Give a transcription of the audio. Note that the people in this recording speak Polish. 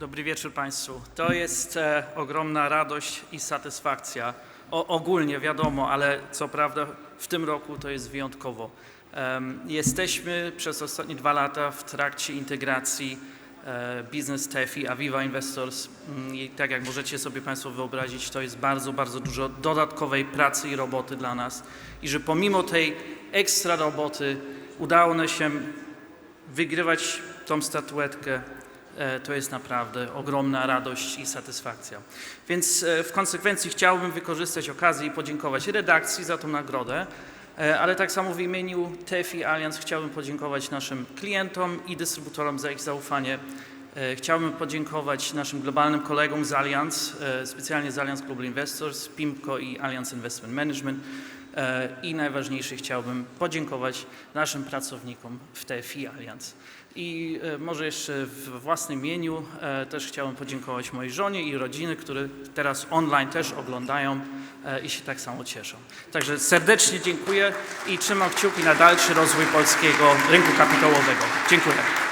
Dobry wieczór Państwu. To jest e, ogromna radość i satysfakcja. O, ogólnie wiadomo, ale co prawda w tym roku to jest wyjątkowo. Em, jesteśmy przez ostatnie dwa lata w trakcie integracji e, Business Tech i Aviva Investors Mm, i tak jak możecie sobie Państwo wyobrazić, to jest bardzo, bardzo dużo dodatkowej pracy i roboty dla nas i że pomimo tej ekstra roboty udało nam się wygrywać tą statuetkę e, to jest naprawdę ogromna radość i satysfakcja. Więc e, w konsekwencji chciałbym wykorzystać okazję i podziękować redakcji za tą nagrodę, e, ale tak samo w imieniu TEFI Alliance chciałbym podziękować naszym klientom i dystrybutorom za ich zaufanie. E, Chciałbym podziękować naszym globalnym kolegom z Allianz, e, specjalnie z Allianz Global Investors, PIMCO i Allianz Investment Management. E, I najważniejsze chciałbym podziękować naszym pracownikom w TFI Allianz. I e, może jeszcze w własnym imieniu e, też chciałbym podziękować mojej żonie i rodziny, które teraz online też oglądają i się tak samo cieszą. Także serdecznie dziękuję i trzymam kciuki na dalszy rozwój polskiego rynku kapitałowego. Dziękuję.